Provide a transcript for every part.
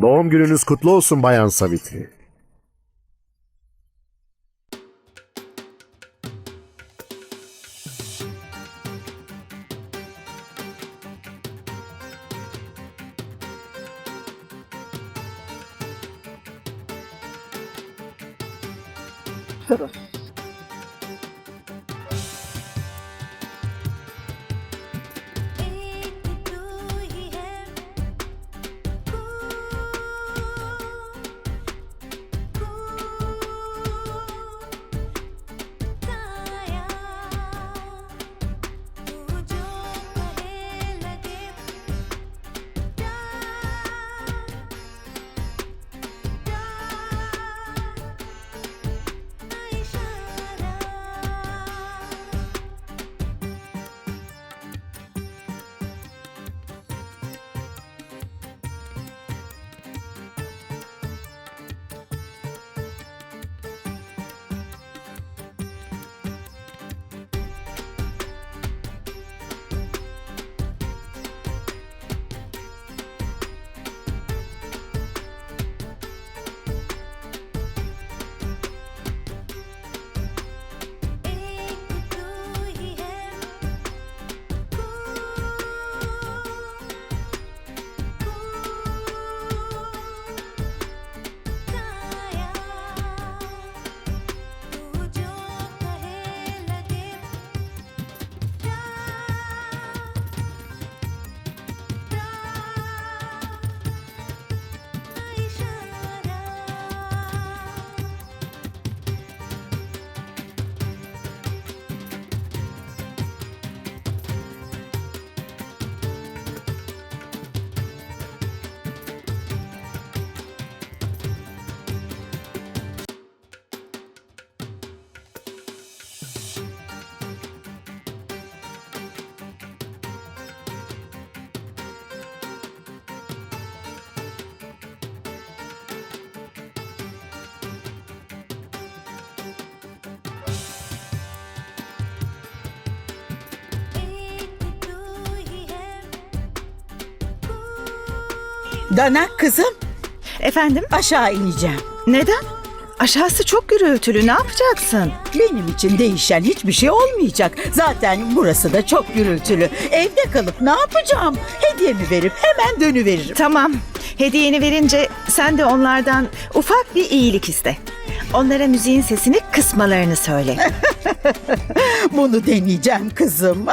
Doğum gününüz kutlu olsun Bayan Savitri. एक Dana kızım Efendim? aşağı ineceğim. Neden? Aşağısı çok gürültülü. Ne yapacaksın? Benim için değişen hiçbir şey olmayacak. Zaten burası da çok gürültülü. Evde kalıp ne yapacağım? Hediyemi verip hemen dönüveririm. Tamam. Hediyeni verince sen de onlardan ufak bir iyilik iste. Onlara müziğin sesini kısmalarını söyle. Bunu deneyeceğim kızım.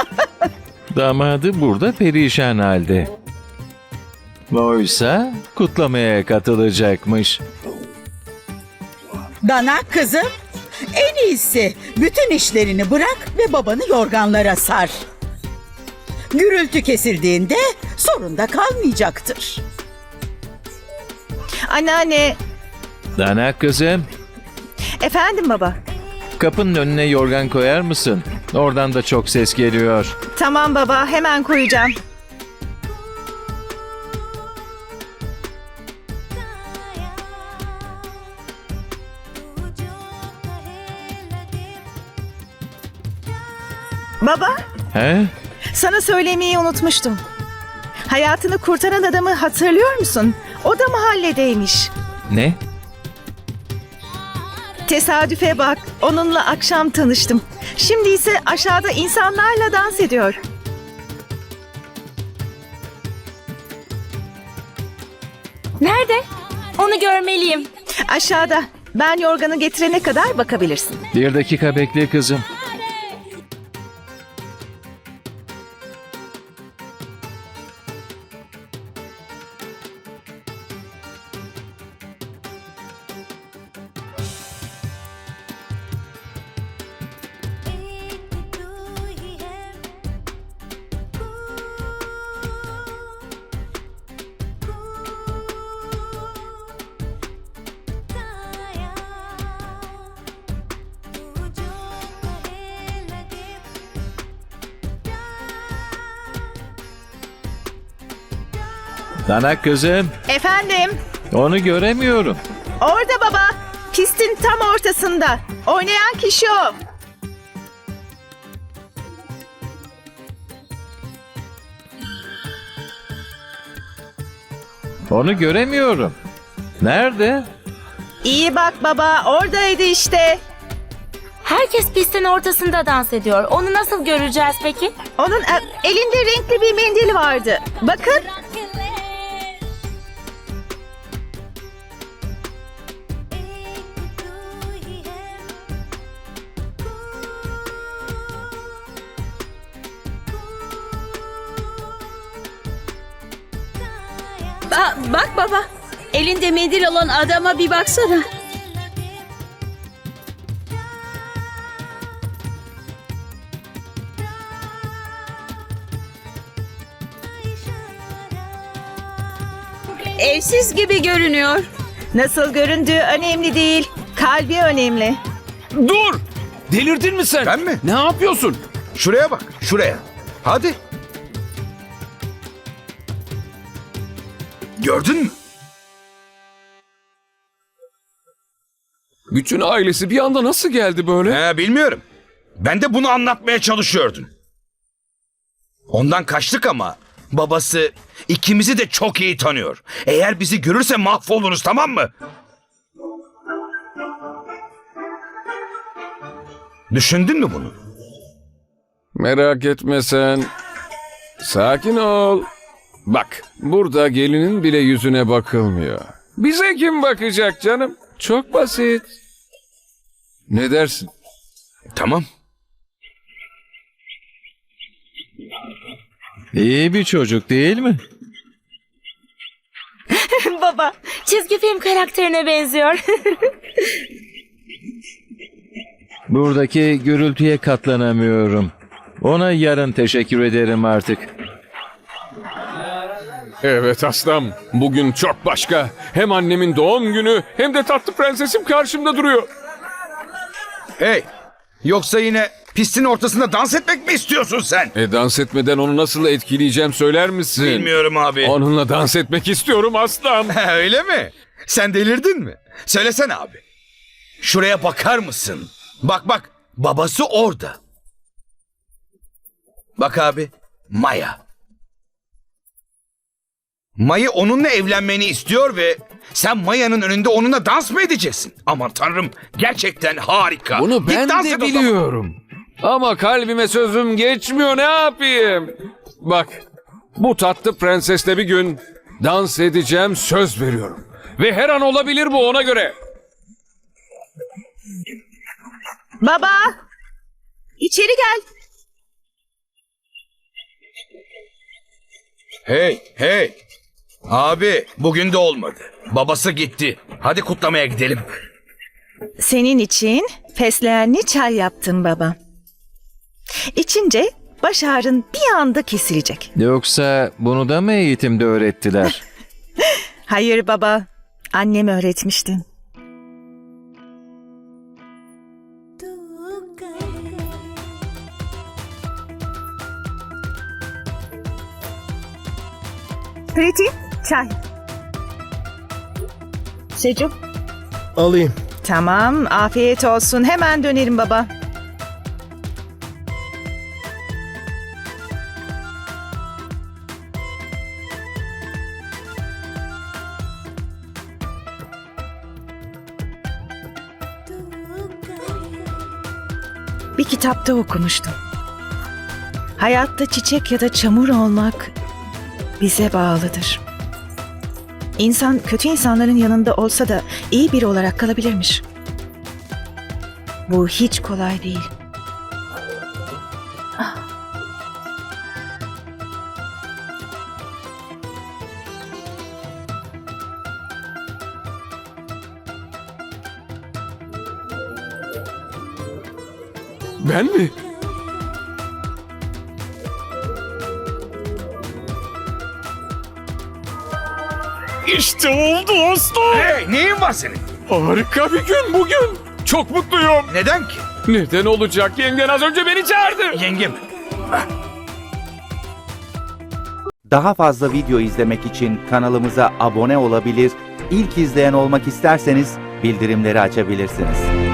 Damadı burada perişan halde. Oysa kutlamaya katılacakmış. Dana kızım en iyisi bütün işlerini bırak ve babanı yorganlara sar. Gürültü kesildiğinde sorun da kalmayacaktır. Anneanne. Dana kızım, Efendim baba. kapının önüne yorgan koyar mısın? Oradan da çok ses geliyor. Tamam baba hemen koyacağım. Baba He? sana söylemeyi unutmuştum. Hayatını kurtaran adamı hatırlıyor musun? O da mahalledeymiş. Ne? Tesadüfe bak. Onunla akşam tanıştım. Şimdi ise aşağıda insanlarla dans ediyor. Nerede? Onu görmeliyim. Aşağıda. Ben yorganı getirene kadar bakabilirsin. Bir dakika bekle kızım. Dana kızım, Efendim? onu göremiyorum. Orada baba. Pistin tam ortasında. Oynayan kişi o. Onu göremiyorum. Nerede? İyi bak baba oradaydı işte. Herkes pistin ortasında dans ediyor. Onu nasıl göreceğiz peki? Onun e, elinde renkli bir mendil vardı. Bakın. Ba- bak baba. Elinde mendil olan adama bir baksana. Evsiz gibi görünüyor. Nasıl göründüğü önemli değil. Kalbi önemli. Dur! Delirdin mi sen? Ben mi? Ne yapıyorsun? Şuraya bak, şuraya. Hadi. Gördün mü? Bütün ailesi bir anda nasıl geldi böyle? He, bilmiyorum. Ben de bunu anlatmaya çalışıyordum. Ondan kaçtık ama babası ikimizi de çok iyi tanıyor. Eğer bizi görürse mahvoluruz tamam mı? Düşündün mü bunu? Merak etme sen. Sakin ol. Bak, burada gelinin bile yüzüne bakılmıyor. Bize kim bakacak canım? Çok basit. Ne dersin? Tamam. İyi bir çocuk değil mi? Baba, çizgi film karakterine benziyor. Buradaki gürültüye katlanamıyorum. Ona yarın teşekkür ederim artık. Evet aslan. Bugün çok başka. Hem annemin doğum günü hem de tatlı prensesim karşımda duruyor. Hey, yoksa yine pistin ortasında dans etmek mi istiyorsun sen? E dans etmeden onu nasıl etkileyeceğim söyler misin? Bilmiyorum abi. Onunla dans etmek istiyorum aslan. Öyle mi? Sen delirdin mi? Söylesene abi. Şuraya bakar mısın? Bak bak, babası orada. Bak abi, Maya. Maya onunla evlenmeni istiyor ve sen Maya'nın önünde onunla dans mı edeceksin? Aman tanrım, gerçekten harika. Bunu Git ben dans de et o zaman. biliyorum. Ama kalbime sözüm geçmiyor ne yapayım? Bak bu tatlı prensesle bir gün dans edeceğim söz veriyorum. Ve her an olabilir bu ona göre. Baba. İçeri gel. Hey, hey. Abi bugün de olmadı. Babası gitti. Hadi kutlamaya gidelim. Senin için fesleğenli çay yaptım baba. İçince baş ağrın bir anda kesilecek. Yoksa bunu da mı eğitimde öğrettiler? Hayır baba. Annem öğretmişti. Priti, Çay. Seçim. Alayım. Tamam, afiyet olsun. Hemen dönerim baba. Bir kitapta okumuştum. Hayatta çiçek ya da çamur olmak bize bağlıdır.'' İnsan kötü insanların yanında olsa da iyi biri olarak kalabilirmiş. Bu hiç kolay değil. Ben mi? İşte oldu aslan. Hey, neyin var senin? Harika bir gün bugün. Çok mutluyum. Neden ki? Neden olacak? Yengen az önce beni çağırdı. Yengem. Daha fazla video izlemek için kanalımıza abone olabilir, ilk izleyen olmak isterseniz bildirimleri açabilirsiniz.